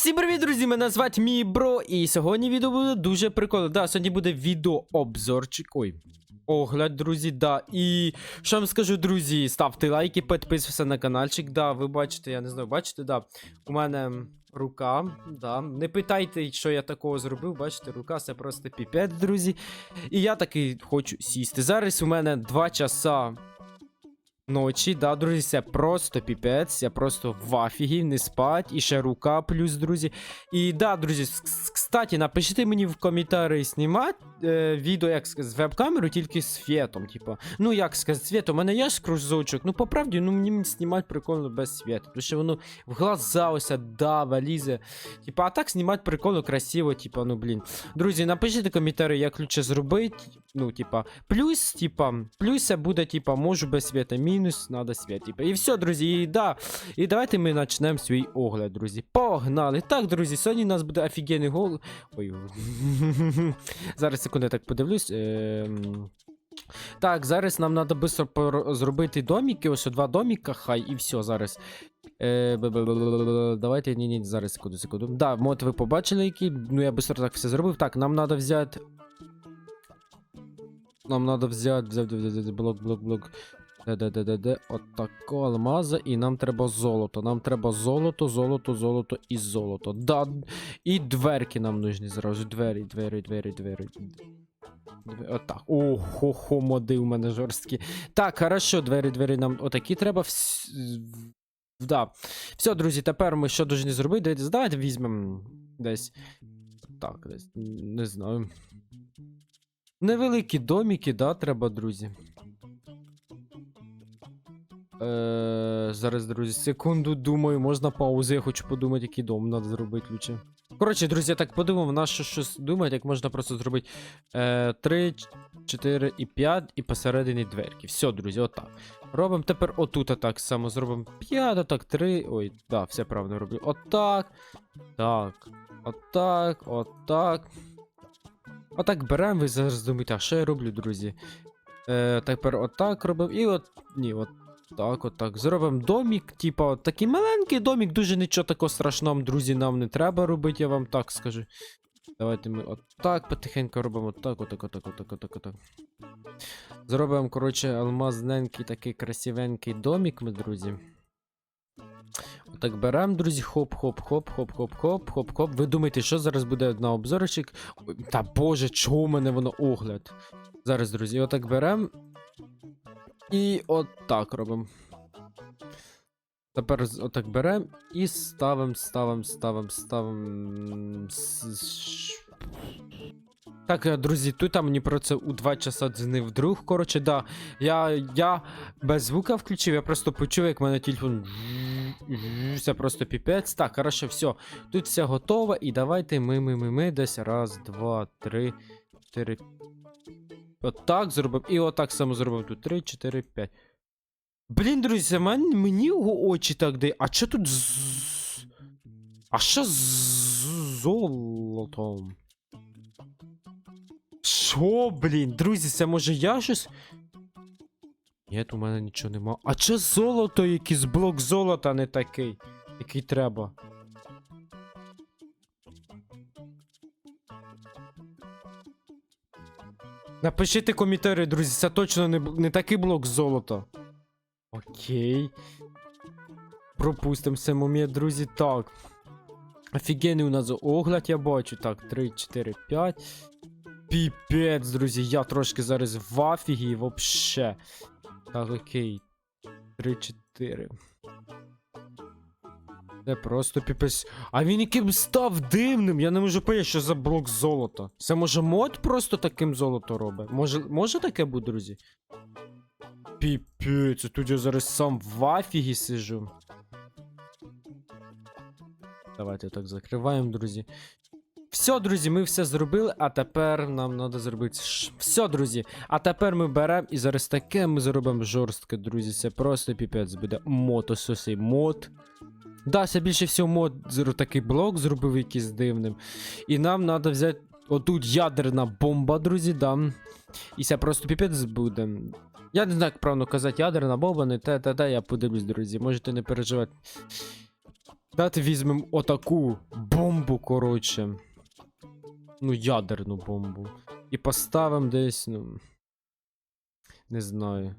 Всім привіт, друзі! Мене звати мій бро, і сьогодні відео буде дуже прикольно. Да, сьогодні буде відеообзорчик. Ой. Огляд, друзі, да. І що вам скажу, друзі, ставте лайки, підписуйтесь на каналчик. Да, ви бачите, я не знаю, бачите, да. У мене рука, да. Не питайте, що я такого зробив. Бачите, рука це просто піпець, друзі. І я таки хочу сісти. Зараз у мене 2 часа ночі, да, друзі, це просто піпець, я просто в афігі, не спать, і ще рука плюс, друзі. І да, друзі, кстати, напишіть мені в коментарі знімати е, відео, як з веб-камерою, тільки з світом, типа. Ну, як сказати, світ, у мене є ж кружочок, ну, по правді, ну, мені знімати прикольно без світу, тому що воно в глаза ось дава, лізе. Типа, а так знімати прикольно, красиво, типа, ну, блін. Друзі, напишіть в коментарі, як лучше зробити, ну, типа, плюс, типа, плюс буде, типа, можу без світа, мінус, надо світ, типа. І все, друзі, і да. І давайте ми почнемо свій огляд, друзі. Погнали. Так, друзі, сьогодні у нас буде офігенний гол. Ой. Зараз секунду, я так подивлюсь. Ем... Так, зараз нам треба швидко зробити доміки, ось два доміка, хай, і все зараз. Е. Давайте, ні, ні, зараз секунду, секунду. Да, мод ви побачили, які. Ну я швидко так все зробив. Так, нам треба взяти. Нам треба взяти, взяти, блок, блок, блок. Де-де-де-де-де, от такого алмаза, і нам треба золото. Нам треба золото, золото, золото і золото. Да, і дверки нам нужні зразу. Двері, двері, двері, двері. Две- Отак. Ого, моди у мене жорсткі. Так, хорошо, двері, двері нам отакі треба. Вс... Да. Все, друзі, тепер ми що повинні зробити? Давайте візьмемо десь. Так, десь. Не знаю. Невеликі доміки, да, треба, друзі. Е, зараз, друзі, секунду думаю, можна паузу, я хочу подумати, який дом треба зробити ключе. Коротше, друзі, я так подумав, на що щось думати, як можна просто зробити е, 3, 4 і 5 і посередині дверки. Все, друзі, отак. Робимо тепер отут так само зробимо 5, отак 3. Ой, да, все правильно роблю. Отак. Так. Отак, отак. Отак беремо, ви зараз думаєте, а що я роблю, друзі? Е, тепер отак робимо. І от. Ні, от так, от. Зробимо домік, типа, такий маленький домік, дуже нічого такого страшного, друзі, нам не треба робити, я вам так скажу. Давайте ми отак потихеньку робимо. Отак, отак, отак, отак, отак, отак. Зробимо, коротше, алмазненький такий красивенький домік, ми, друзі. Отак беремо, друзі, хоп-хоп-хоп-хоп-хоп-хоп-хоп-хоп. Ви думаєте, що зараз буде на обзорчик? Та боже, чого у мене воно огляд? Зараз, друзі, отак беремо. І отак робимо. Тепер отак беремо і ставимо, ставимо, ставимо, ставимо. Так, е, друзі, тут там мені про це у 2 часа дзвонив друг. Коротше, да. Я, я без звука включив, я просто почув, як в мене телефон. Це просто піпець. Так, хорошо, все. Тут все готово, і давайте ми, ми, ми, ми десь раз, два, три, чотири. Отак зробимо. І отак само зробимо тут. Три, чотири, п'ять. Блін, друзі, мен- мені очі так дає. А що тут з. А що з золотом? Що, блін, друзі, це може я щось. Ні, у мене нічого нема. А чи золото, якийсь блок золота не такий, який треба. Напишіть коментарі, друзі, це точно не, не такий блок золота. Окей. Пропустимо цей момент, друзі. Так. Офігенний у нас огляд, я бачу. Так, 3, 4, 5. Піпець, друзі, я трошки зараз в афігі вообще. Так, окей. 3, 4. Це просто піпець. А він яким став дивним. Я не можу поняти, що за блок золота. Це може мод просто таким золото робить? Може, може таке бути, друзі? Піпець, тут я зараз сам в афігі сижу. Давайте так закриваємо, друзі. Все, друзі, ми все зробили, а тепер нам треба зробити. Все, друзі. А тепер ми беремо і зараз таке ми зробимо жорстке, друзі. Це просто піпець буде. Мод, ось ось мод. Да, це більше всього мод такий блок зробив якийсь дивним. І нам треба взяти отут ядерна бомба, друзі, да. І це просто піпець буде. Я не знаю, як правильно казати, ядерна бомба, не те, те, те, я подивлюсь, друзі. Можете не переживати. Давайте візьмемо отаку бомбу, коротше. Ну, ядерну бомбу. І поставимо десь, ну. Не знаю.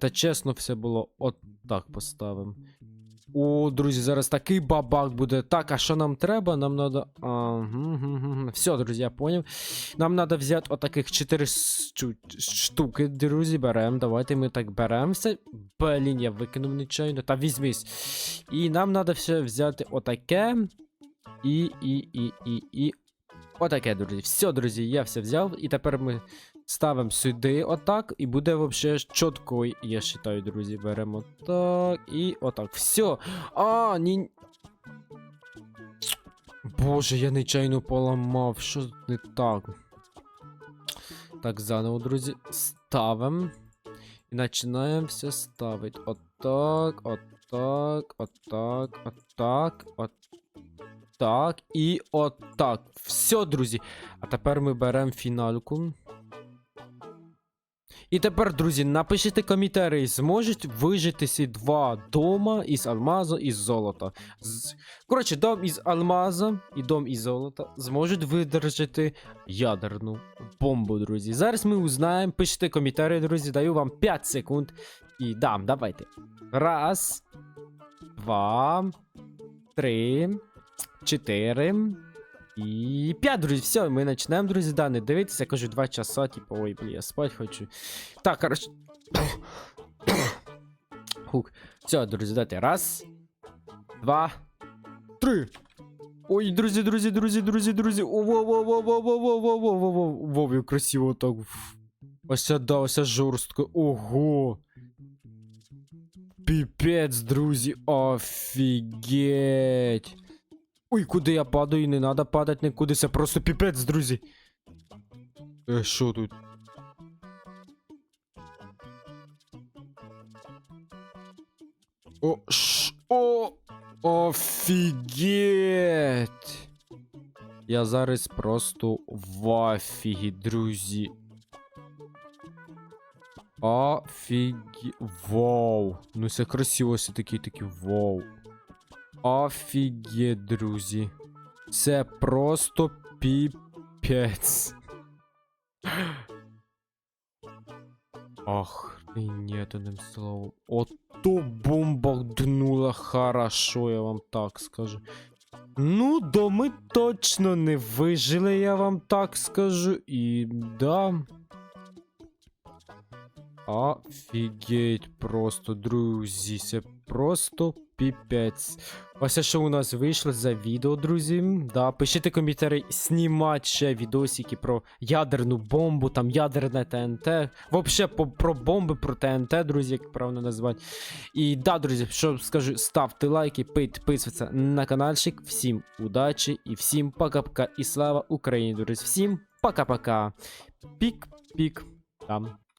Це чесно все було от так поставимо. О, друзі, зараз такий бабак буде. Так, а що нам треба? Нам треба. Все, друзі, я поняв. Нам треба взяти отаких 4 штуки, друзі, беремо. Давайте ми так беремося. Блін, я викинув нечайно. Та візьмись. І нам треба все взяти отаке. І, і, і, і, і. Отаке, друзі. Все, друзі, я все взяв. І тепер ми ставимо сюди отак. І буде взагалі чітко, я вважаю, друзі. Беремо так і отак. Все. А, ні. Боже, я нечайно поламав. Що не так? Так, заново, друзі. Ставимо. І починаємо все ставити. Отак, отак, отак, отак, отак і отак. Все, друзі. А тепер ми беремо фіналку. І тепер, друзі, напишіть коментарі, зможуть вижити ці два дома із алмазу і золота. Коротше, дом із алмаза і дом із золота зможуть видержати ядерну бомбу, друзі. Зараз ми узнаємо. Пишіть коментарі, друзі, даю вам 5 секунд. І дам, давайте. Раз, два, три, чотири. І 5, друзі, все, ми почнемо, друзі, да, не дивитися, я кажу 2 часа, типу, ой, блін, я спать хочу. Так, коротше. Хук. Все, друзі, дайте. Раз, два, три. Ой, друзі, друзі, друзі, друзі, друзі. О, во, во, во, во, красиво так. Ось да, ось жорстко. Ого. Піпець, друзі, офігеть. Ой, куди я падаю, не надо падати нікуди, це просто піпець, друзі. Е, що тут? О, ш... О! Офігеть! Я зараз просто в афігі, друзі. Офіге... Вау! Ну це красиво, все таки такі вау. Офігеть, друзі. Це просто піпець. Охренеть, одним словом. Ото бомба днула хорошо, я вам так скажу. Ну, доми точно не вижили, я вам так скажу. І да. Офігеть просто, друзі, це просто піпець. Ось що у нас вийшло за відео, друзі. Да, пишіть коментарі, знімати ще відосики про ядерну бомбу, там ядерне ТНТ. По, про бомби, про ТНТ, друзі, як правильно називати. І да, друзі, що скажу, ставте лайки, підписуйтесь на каналчик. Всім удачі і всім пока-пока. І слава Україні, друзі. Всім пока-пока. Пік-пік. Там.